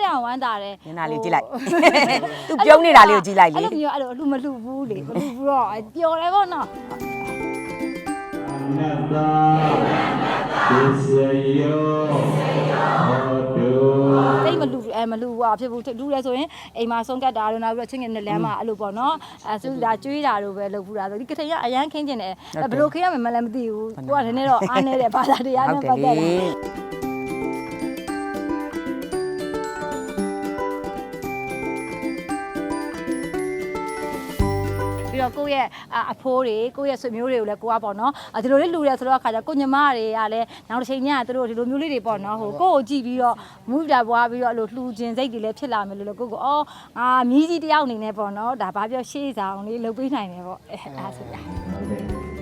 တဲ့အောင်ဝမ်းသာတယ်မျက်နှာလေးကြည့်လိုက်သူပြုံးနေတာလေးကိုကြည့်လိုက်လေအဲ့လိုမျိုးအဲ့လိုအလှမလှဘူးလေမလှဘူးတော့ပျော်တယ်ပေါ့နော်နတ္တာသစ္စယောဟောတုတိတ်မလှအဲမလှဘူးอ่ะဖြစ်ဘူးလှတယ်ဆိုရင်အိမ်မှာဆုံးကတ်တာတို့နောက်ပြီးတော့ချင်းငယ်နဲ့လမ်းမှာအဲ့လိုပေါ့နော်အဲဆိုဒါကျွေးတာတို့ပဲလှဘူးတာဆိုဒီကထိန်ကအရန်ခင်းကျင်တယ်ဘယ်လိုခင်းရမှမလည်းမသိဘူးကိုကနည်းနည်းတော့အားနေတယ်ဘာသာတရားဟုနဲ့တ်တပတ်ယ်သက်လေတာ ပြီးတော့ကိုယ့်ရဲ့အအဖိုးတွေကိုယ့်ရဲ့ဆွေမျိုးတွေကိုလည်းကိုကပေါ့နော်အဒီလိုလေးလှူတယ်ဆိုတော့အခါကျကိုညီမတွေကလည်းနောက်တစ်ချိန်ညသူတို့ဒီလိုမျိုးလေးတွေပေါ့နော်ဟိုကိုယ့်ကိုကြည့်ပြီးတော့မူးပြပွားပြီးတော့အဲ့လိုလှူခြင်းစိတ်တွေလည်းဖြစ်လာမယ်လို့လို့ကိုကိုအော်အာမြည်ကြီးတယောက်အနေနဲ့ပေါ့နော်ဒါဘာပြောရှေ့ဆောင်လေးလှုပ်ပေးနိုင်တယ်ပေါ့အဲအားဆိုရ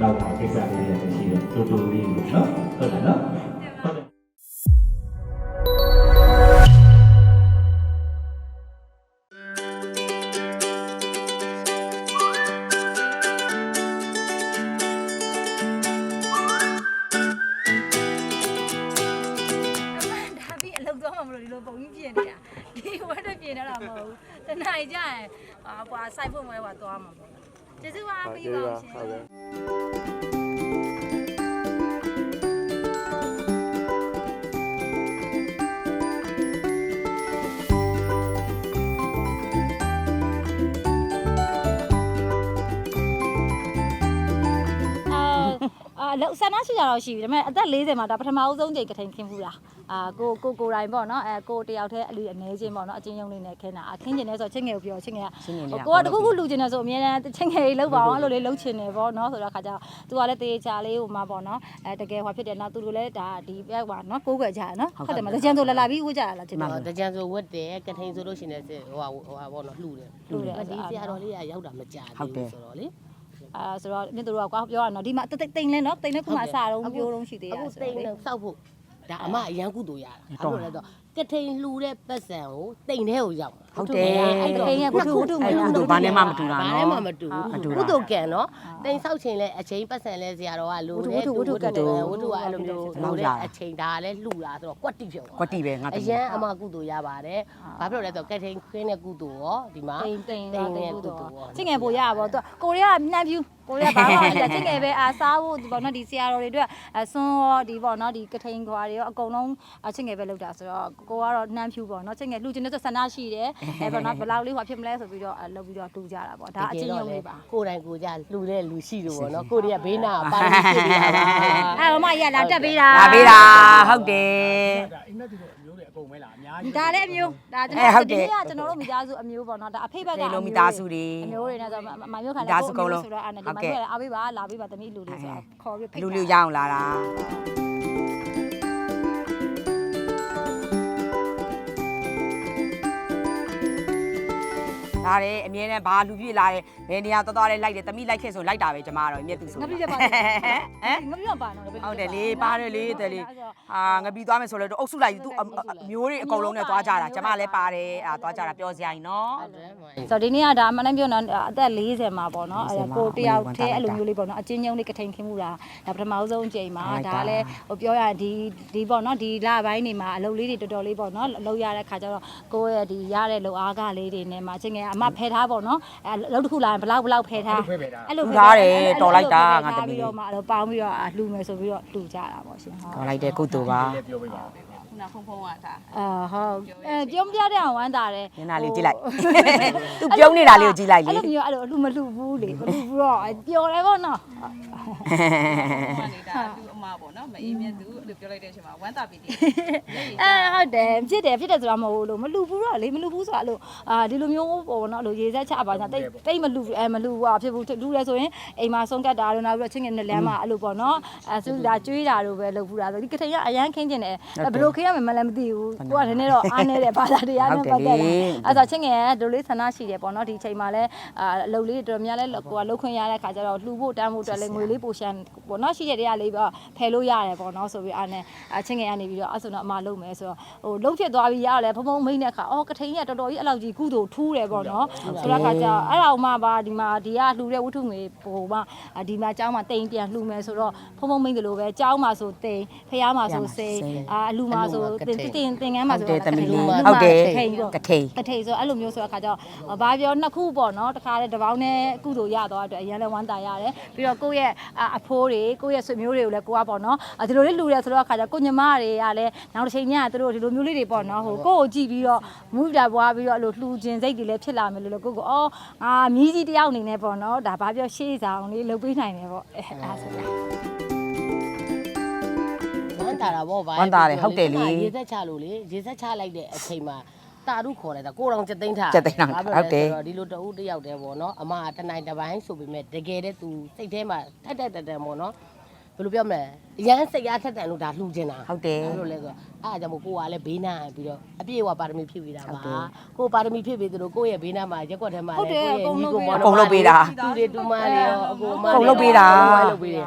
နောက်တာကိစ္စလေးတွေရှိတယ်တူတူလေးနော်ဟုတ်တယ်နော် မှာမလို့ဒီလိုပုံကြီးပြင်နေတာဒီဝက်တက်ပြင်နေတာမဟုတ်ဘူးတနိုင်ကြရင်ဟာကွာစိုက်ဖို့မွဲပါသွားမှာပေါ့ကျေးဇူးပါပြီးပါဦးရှင် အာအလောက်ဆန္ဒရှိကြတော့ရှိပြီဒါပေမဲ့အသက်40မှာဒါပထမအဦးဆုံးချိန်ကထိန်ခင်းဘူးလားအာကိုကိုကိုတိုင်းပေါ့နော်အဲကိုတယောက်တည်းအလူအနေချင်းပေါ့နော်အချင်းယုံလေးနဲ့ခင်းတာအခင်းကျင်နေဆိုချင်းငယ်ကိုပြောချင်းငယ်ကချင်းငယ်လေးကကိုကတခုခုလူကျင်နေဆိုအမြဲတမ်းချင်းငယ်လေးလောက်ပါအောင်အဲ့လိုလေးလှုပ်ချင်တယ်ပေါ့နော်ဆိုတော့ခါကျတော့သူကလည်းတေချာလေးဟိုမှာပေါ့နော်အဲတကယ်ဟိုဖြစ်တယ်နော်သူတို့လည်းဒါဒီဘက်ပါနော်ကိုးကွယ်ကြရနော်ဟုတ်တယ်မလက်ကျန်ဆိုလာလာပြီးဝှကြရလားချင်တယ်ဟောတကြံဆိုဝတ်တယ်ကထိန်ဆိုလို့ရှိရင်လည်းဟိုဟာဟိုဟာပေါ့နော်လှူတယ်လှူတယ်ဒီဆရာတော်လေးကရောက်တာမကြဟုတ်တယ်ဘူးဆိုတော့လေ အာဆိုတော့မြင်သူတို့ကကွာပြောရနော်ဒီမှာတိတ်တိတ်လဲနော်တိတ်လဲခုမှအစားတော့ပြောတော့ရှိသေးရအခုဆိုတိတော့န်လေနဲ့စောက်ဖို့ဒါအမအရန်ကုသိုလ်ရတာအခုလည်းတော့ကထိန်လှူတဲ့ပတ်စံကိုတိန်ထဲကိုရောက် ဟုတ်တယ်အဲ့တကယ်ကဝတ္ထုဝတ္ထုမအဲ့ရကုသိုလ်ဘာနဲ့မှမတူတာဘာနော်နဲ့မှမတူမတူဘူးတာကုသိုလ်ကံနော်တိန်ဆောက်ခြင်းလဲအချိန်ပတ်စံလဲဆရာတော်ကလူတဲ့ဝတ္ထုကအဲ့လိုမျိုးလူတဲ့အချိန်ဒါလည်းလှူတာဆိုတော့ကွက်တိဖြစ်သွားကွက်တိပဲငါအတရန်အမကုသိုလ်ရပါတယ်ဘာဖြစ်လို့လဲဆိုတော့ကထိန်ခင်းတဲ့ကုသိုလ်ရောဒီမှာတိမ်တိမ်တော့တိမ်ဘူးတော့ရောချင်းငယ်ပို့ရပါတော့ကိုရီးယားနှမ်းဖြူကိုရီးယားဘာမှမဖြစ်ချင်းငယ်ပဲအာစားဖို့ဒီပေါ့နော်ဒီဆရာတော်တွေအတွက်အဆွန်းရောဒီပေါ့နော်ဒီကထိန်ခွာတွေရောအကုန်လုံးချင်းငယ်ပဲလောက်တာဆိုတော့ကိုကတော့နှမ်းဖြူပေါ့နော်ချင်းငယ်လှူချင်တဲ့ဆိုဆန္ဒရှိတယ်အဲပေါ့နော်ဘယ်လောက်လေးဟောဖြစ်မလဲဆိုပြီးတော့လှုပ်ပြီးတော့တူကြတာပေါ့ဒါအချင်းယုံလေးပါကိုယ်တိုင်ကိုယ်ကြလှူတဲ့လူရှိလို့ပေါ့နော်ကိုရီးယားဘေးနာပါလို့ဖြစ်နေတာပါအဲမရလာတက်ပေးတာလာပေးတာဟုတ်တယ်ဒါအိမ်မက်တူတို့အမျိုးတွေအကုန်ပဲလားအများကြီးဒါလည်းအမျိုးဒါကျွန်အဲဟုတ်တော်တယ်ဒီနေ့ကကျွန်တော်တို့မိသားစုအမျိုးပေါ့နော်ဒါအဖေဘက်ကဒီလိုမိသားစုတွေအမျိုးတွေနဲ့ဆိုတော့မမျိုးခံမိသားစုကုန်လုံးဆိုတော့အဲ့နဲ့ဒီဟုတ်မှာကဲ့မျိုးလည်းအားပေးပါလာပေးပါတမီးလူလေးဆိုတော့ခေါ်ပြီးဖိတ်လူတာလူရအောင်လာတာ လာတယ်အမြဲတမ်းဘာလူပြည့်လာတယ်ဘယ်နေရာသွားသွားလဲလိုက်တယ်တမိလိုက်ခဲ့ဆိုလိုက်တာပဲကျမကတော့အမြဲသူဆိုငါပြည့်ပါဟမ်ငါပြည့်ပါနော်ဟုတ်တယ်လေပါတယ်လေတဲ့လေဟာငပီသွားမယ်ဆိုလဲတော့အုပ်စုလိုက်သူအမျိုးတွေအကုန်လုံးနဲ့သွားကြတာကျမလည်းပါတယ်အာသွားကြတာပြောစရာကြီးနော်ဆိုတော့ဒီနေ့ကဒါအမှန်တမ်းပြောတော့အသက်40မှာပေါ့နော်အဲကိုတယောက်တည်းအဲ့လိုမျိုးလေးပေါ့နော်အချင်းချင်းလေးကထိန်ခင်းမှုတာဒါပထမဆုံးအချိန်မှာဒါလည်းဟိုပြောရဒီဒီပေါ့နော်ဒီလပိုင်းနေမှာအလုပ်လေးတွေတော်တော်လေးပေါ့နော်အလုပ်ရတဲ့ခါကျတော့ကိုယ့်ရဲ့ဒီရတဲ့လုပ်အားကလေးတွေနဲ့မှာအချင်းငယ်အမဖယ်ထားပေါ့နော်အဲလုပ်တစ်ခုလာရင်ဘလောက်ဘလောက်ဖယ်ထားခွဲပဲတာအဲ့လိုလှူထားတယ်တော်လိုက်တာငါသမီးပြီးတော့မှအဲ့လိုပေါင်းပြီးတော့လှူမယ်ဆိုပြီးတော့လှူကြတာပေါ့ရှင်ဟုတ်ခေါ်လိုက်တဲ့ကုသိုလ်ပါ လည်းပြောပေးပါဦးအာဟုတ်အဲပြောမပြတဲ့အောင်ဝမ်းသာတယ်မျက်နှာလေးကြည့်လိုက်သူပြုံးနေတာလေးကိုကြည့်လိုက်လေအဲ့လိုမျိုးအဲ့လိုအလှမလှဘူးလေမလှဘူးတော့ပျော်တယ်ပေါ့နော်နေတာသူအမပေါ့နော်မအေးမြတ်သူအဲ့လိုပြောလိုက်တဲ့အချိန်မှာဝမ်းသာပြီတည်အဲဟုတ်တယ်ဖြစ်တယ်ဖြစ်တယ်ဆိုတာမဟုတ်ဘူးလို့မလှဘူးတော့လေမလှဘူးဆိုတာအဲ့လိုအာဒီလိုမျိုးပေါ့နော်အဲ့လိုရေစက်ချပါညာတိတ်တိတ်မလှအဲမလှဘူးอ่ะဖြစ်ဘူးလှတယ်ဆိုရင်အိမ်မှာဆုံးကတ်တာတို့နောက်ပြီးတော့ချင်းငယ်နဲ့လမ်းမှာအဲ့လိုပေါ့နော်အဲဆိုဒါကျွေးတာတို့ပဲလှဘူးတာဆိုဒီကထိန်ကအရန်ခင်းကျင်တယ်ဘယ်လိုခင်းရမှမလည်းမသိဘူးကိုကနည်းနည်းတော့အားနေတယ်ဘာသာတရားနဲ့ပတ်သက်တာအဲ့ဆိုချင်းငယ်ကဒိုလေးဆန္ဒရှိတယ်ပေါ့နော်ဒီချိန်မှာလဲအာအလုပ်လေးတော်များလဲကိုကလှုပ်ခွင့်ရတဲ့ခါကျတော့လှူဖို့တန်းဖို့အတွက်လဲငွေလေးပိုရှန်ပေါ့နော်ရှိတဲ့တရားလေးပေါ့ဖယ်လို့ရတယ်ပေါ့နော်ဆိုပြီးအားနဲ့အချင်းငယ်ကနေပြီးတော့အဲ့ဆိုတော့အမလုပ်မယ်ဆိုတော့ဟိုလှုပ်ဖြစ်သွားပြီးရလဲဖုံဖုံမိတ်တဲ့ခါအော်ကထိန်ကတော်တော်ကြီးအဲ့လောက်ကြီးကုသိုလ်ထူးတယ်ပေါ့နော်ဆိုတော့ခါကျအဲ့ဒါမှပါဒီမှာဒီကလှူတဲ့ဝတ္ထုငွေဟိုမှဒီမှာကျောင်းမှာတိန်ပြန်လှူမယ်ဆိုတော့ဖုံဖုံမိတ်ကလေးပဲကျောင်းမှာဆိုတိန်ဖះမှာဆိုစိန်အာအလူမှာဆိုဆိုတင်တင်တင်ကန်းမှာဆိုဟုတ်တယ်သမီးလေးလူမဟုတ်တယ်ထိန်ပေါ့ကထိန်ကထိန်ဆိုအဲ့လိုမျိုးဆိုတဲ့အခါကျတော့ဘာပြောနှစ်ခုပေါ့နော်တခါတည်းတစ်ပေါင်းနဲ့ကုသိုလ်ရသွားတဲ့အတွက်အရင်လည်းဝမ်းသာရတယ်ပြီးတော့ကိုယ့်ရဲ့အဖိုးတွေကိုယ့်ရဲ့ဆွေမျိုးတွေကိုလည်းကိုကပေါ့နော်ဒီလိုလေးလူရဲဆိုတော့အခါကျကိုညီမတွေကလည်းနောက်တစ်ချိန်ညသူတို့ဒီလိုမျိုးလေးတွေပေါ့နော်ဟိုကိုယ့်ကိုကြည့်ပြီးတော့မူးတာပွားပြီးတော့အဲ့လိုလှူခြင်းစိတ်တွေလည်းဖြစ်လာမယ်လို့ကိုကိုအော်အာမြည်ကြီးတယောက်အနေနဲ့ပေါ့နော်ဒါဘာပြောရှေးဆောင်လေးလုပ်ပေးနိုင်တယ်ပေါ့အဲအဲ့ဒါဆိုတာဝမ်း တာတာဗောဗျာဝမ်းသာတယ်ဟုတ်တယ်လေရေသက်ချလို့လေရေသက်ချလိုက်တဲ့အချိန်မှာတာရုခေါ်လိုက်တာကိုတော်စက်သိန်းထားစက်သိန်းထားဘာပြောဟုတ်တယ်လဲဆိုတော့ဒီလိုတအုပ်တစ်ယောက်တည်းဗောနော်အမကတနိုင်တစ်ပိုင်းဆိုပေမဲ့တကယ်တည်းသူစိတ်ထဲမှာထက်ထက်တက်တက်ဗောနော်ဘယ်လိုပြောမလဲအရန်စိတ်အားထက်တန်လို့ဒါလှူချင်တာဟုတ်တယ်ဘာလို့လဲဆိုတော့အားကြောင့်မို့ကိုကလည်းဘေးနားပြီးတော့အပြည့်အဝပါရမီဖြည့်ပေးတာဟုတ်ပါတယ်ကိုပါရမီဖြည့်ပေးသလိုကိုယ့်ရဲ့ဘေးနားမှာရက်ွက်ထဲမှာဟုတ်တယ်လည်းကိုယ့်ရဲ့အကုန်ညီလုံးကိုမောင်အကုန်လုပ်ပေးတာသူတွေတူမတွေရောအကိုအမအကုန်လုပ်ပေးတာအကုန်လုပ်ပေးတယ်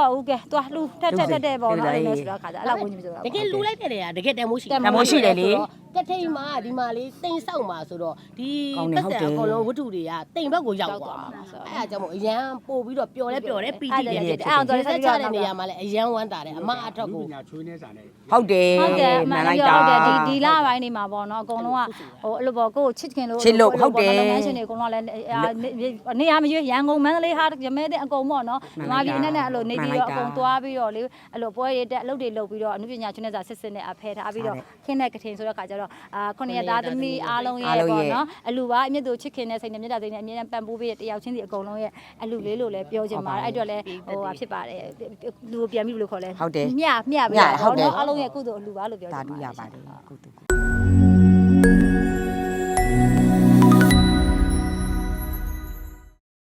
တော့လည်းမတူတော့ဘူးကဲသွားလှူထက်ထက်ထက်တဲ့ပေါ့နော်အဲ့လိုဆိုတော့အခါကျအဲ့လောက်ဝင်ကြီးဆိုတော့တကယ်လူလိုက်တဲ့နေရာတကယ်တန်မိုးရှိတန်ဖိုးရှိတယ်လေကထိန်မှာဒီမှာလေးတိမ်ဆောက်မှာဆိုတော့ဒီကောင်းတယ်ပတ်စံဟုတ်တယ်အကုန်လုံးဝတ္ထုတွေကတိမ်ဘက်ကိုရောက်သွားရောက်သွားမှာဆိုတော့အဲ့ဒါကြောင့်မို့အရန်ပို့ပြီးတော့ပျော်လဲပျော်တယ်ပီတိတယ်အဲ့ဒါဒီဖြစ်တယ်အဲ့အောင်သွားစတယ်က်ချတဲ့နေရာမှာလည်းအရန်ဝမ်းတာတယ်အမအထက်လူကိုပညာချွေးနေစားနေဟုတ်တယ်ဟုတ်တယ်အမှန်လိုက်ပြောတာဟုတ်တယ်ဒီဒီလပိုင်းနေမှာပေါ့နော်အကုန်လုံးကဟိုအဲ့လိုပေါ့ကိုယ်ချစ်ခင်လို့ချစ်လို့ဟုတ်တယ်လုပ်ငန်းရှင်တွေအကုန်လုံးကလည်းနေရာမရွေးရန်ကုန်မန္တလေးဟာရမဲတဲ့အကုန်ပေါ့နော်မှန်မာလိုက်တာပြည်နဲ့နဲ့အဲ့လိုနေပြီးတော့မှန်လိုက်တာအကုန်သွားပြီးတော့လေအဲ့လိုပွဲတွေတက်အလုပ်တွေလုပ်ပြီးတော့အနုပညာ chuy န်းနဲ့စာစစ်စစ်နဲ့အဖဲထားပြီးတော့ခင်းတဲ့ကထင်ဆိုတဲ့ခါကျတော့အာခုနှစ်ရက်သားသမီးအားလုံးအားရဲ့လုံးပေါ့ရဲ့နော်အလူပါအမြင့်သူချစ်ခင်တဲ့စိတ်နဲ့မြတ်တာစိတ်နဲ့အမြဲတမ်းပံ့ပိုးပေးတဲ့တယောက်ချင်းစီအကုန်လုံးရဲ့အလူလေးလို့လည်းပြောချင်ပါတယ်အဲ့အတွက်လည်းဟိုဟာဖြစ်ပါတယ်လူကိုပြန်ပြီးဘယ်လိုခေါ်လဲဟုတ်တယ်မျှမျှမျှပြီးဟုတ်တယ်တော့အားလုံးရဲ့ကုသိုလ်အလူပါလို့ပြောချဒါင်တူပါတယ်ရပါတယ်ကုတူ